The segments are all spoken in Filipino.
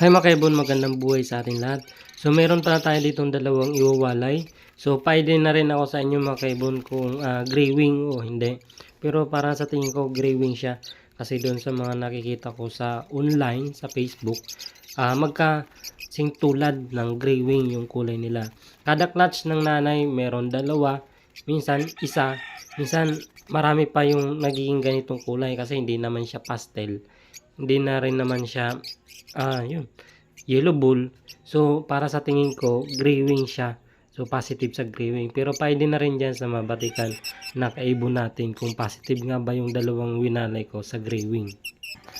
Hi mga kaibon, magandang buhay sa ating lahat. So meron pala tayo ditong dalawang iwawalay. So pwede na rin ako sa inyo mga kaibon kung ah, gray wing o hindi. Pero para sa tingin ko gray wing siya. Kasi doon sa mga nakikita ko sa online, sa Facebook, ah magka sing tulad ng gray wing yung kulay nila. Kada clutch ng nanay meron dalawa, minsan isa, minsan marami pa yung nagiging ganitong kulay kasi hindi naman siya pastel. Hindi na rin naman siya ah yun yellow bull. So para sa tingin ko gray wing siya. So positive sa gray wing. Pero pwede na rin dyan sa mabatikan na kaibon natin kung positive nga ba yung dalawang winalay ko sa gray wing.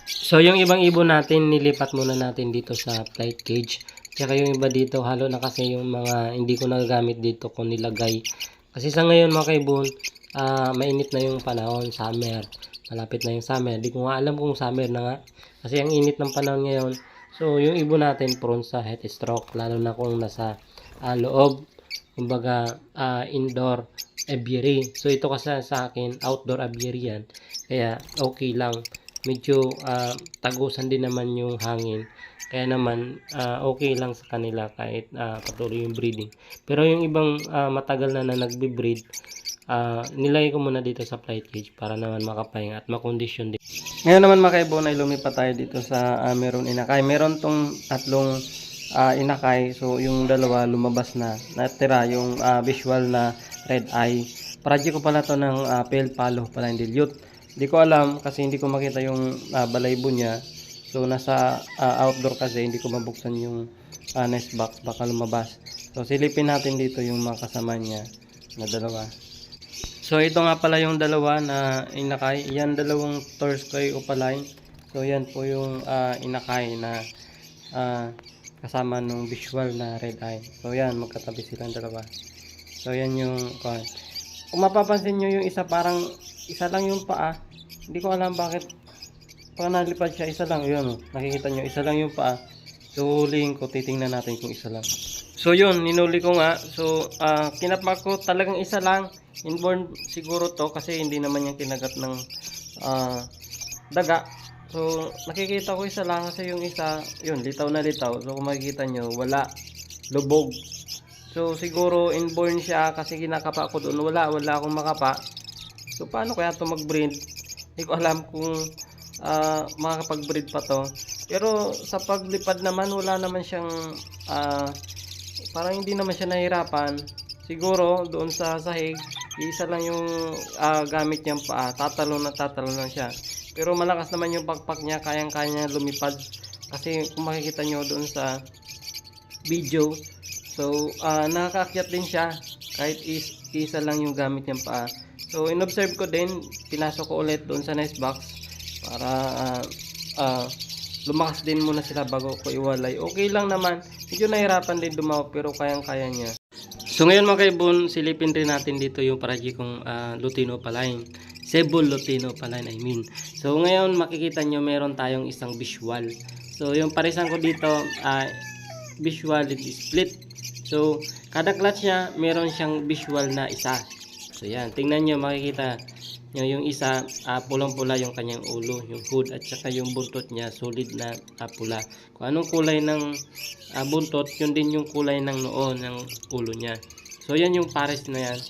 So yung ibang ibon natin nilipat muna natin dito sa flight cage. Tsaka yung iba dito halo na kasi yung mga hindi ko nagagamit dito ko nilagay kasi sa ngayon mga kaibon ah mainit na yung panahon summer. Malapit na yung summer. Di ko nga alam kung summer na nga. Kasi ang init ng panahon ngayon. So yung ibon natin prone sa heat stroke lalo na kung nasa ah, loob. Kumbaga ah, indoor aviary. So ito kasi sa akin outdoor aviary yan. Kaya okay lang medyo ah, tagusan din naman yung hangin kaya naman ah, okay lang sa kanila kahit ah, patuloy yung breeding pero yung ibang ah, matagal na na nagbe-breed ah nilagay ko muna dito sa flight cage para naman makapahinga at makondisyon din. Ngayon naman mga kaibon ay lumipat tayo dito sa ah, meron inakay. Meron tong tatlong ah, inakay. So yung dalawa lumabas na. Natira yung ah, visual na red eye. Project ko pala to ng uh, pale palo pala hindi dilute. Hindi ko alam kasi hindi ko makita yung ah, balaybo niya. So nasa ah, outdoor kasi hindi ko mabuksan yung ah, nest box baka lumabas. So silipin natin dito yung mga kasama niya na dalawa. So ito nga pala yung dalawa na inakay. Yan dalawang Torskoy opaline. So yan po yung ah, inakay na ah, kasama nung visual na red eye. So yan magkatabi silang dalawa. So yan yung kuwan. Kung mapapansin nyo yung isa parang isa lang yung paa. Hindi ko alam bakit pag nalipad siya isa lang. Yun, nakikita nyo isa lang yung paa. So huliin ko titingnan natin kung isa lang. So yun, ninuli ko nga. So ah, kinapak ko talagang isa lang. Inborn siguro to kasi hindi naman yung kinagat ng ah, daga. So nakikita ko isa lang kasi yung isa, yun, litaw na litaw. So kung makikita nyo, wala. Lubog. So siguro inborn siya kasi kinakapa ko doon. Wala, wala akong makapa. So paano kaya to mag-breed? Hindi ko alam kung ah, makakapag-breed pa to. Pero sa paglipad naman, wala naman siyang ah, parang hindi naman siya nahirapan. Siguro doon sa sahig, isa lang yung ah, gamit niyang paa. Tatalon na tatalon lang siya. Pero malakas naman yung pagpak niya, kayang-kaya niya lumipad. Kasi kung makikita nyo doon sa video, so ah, nakakaakyat din siya kahit is, isa lang yung gamit niyang paa. So inobserve ko din, pinasok ko ulit doon sa nest box para ah, ah, lumakas din muna sila bago ko iwalay. Okay lang naman. Medyo nahirapan din dumaw pero kayang-kaya niya. So ngayon mga kaibon, silipin rin natin dito yung project kong ah, Lutino Paline. Cebu Lutino Paline, I mean. So ngayon makikita nyo meron tayong isang visual. So yung parisan ko dito, ah, visual is split. So kada clutch niya, meron siyang visual na isa. So yan, tingnan nyo, makikita nyo yung isa, ah, pulang-pula yung kanyang ulo, yung hood, at saka yung buntot niya, solid na ah, pula. Kung anong kulay ng ah, buntot, yun din yung kulay ng noo ng ulo niya. So yan yung pares na yan.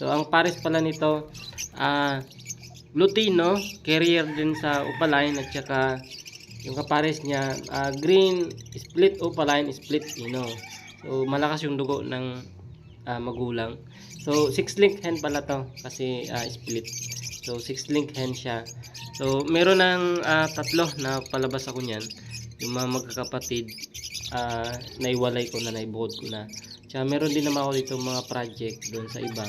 So ang pares pala nito, ah, Lutino, carrier din sa Opaline at saka yung kapares niya, ah, green, split Opaline, split Ino. So malakas yung dugo ng ah, magulang. So 6 link hen pala to kasi ah, split. So 6 link hen siya. So meron ng ah, tatlo na palabas ako niyan. Yung mga magkakapatid ah, naiwalay ko na naibuhod ko na. Tsaka meron din naman ako dito mga project doon sa iba.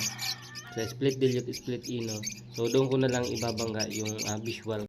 Sa split dilute, split ino. So doon ko na lang ibabangga yung ah, visual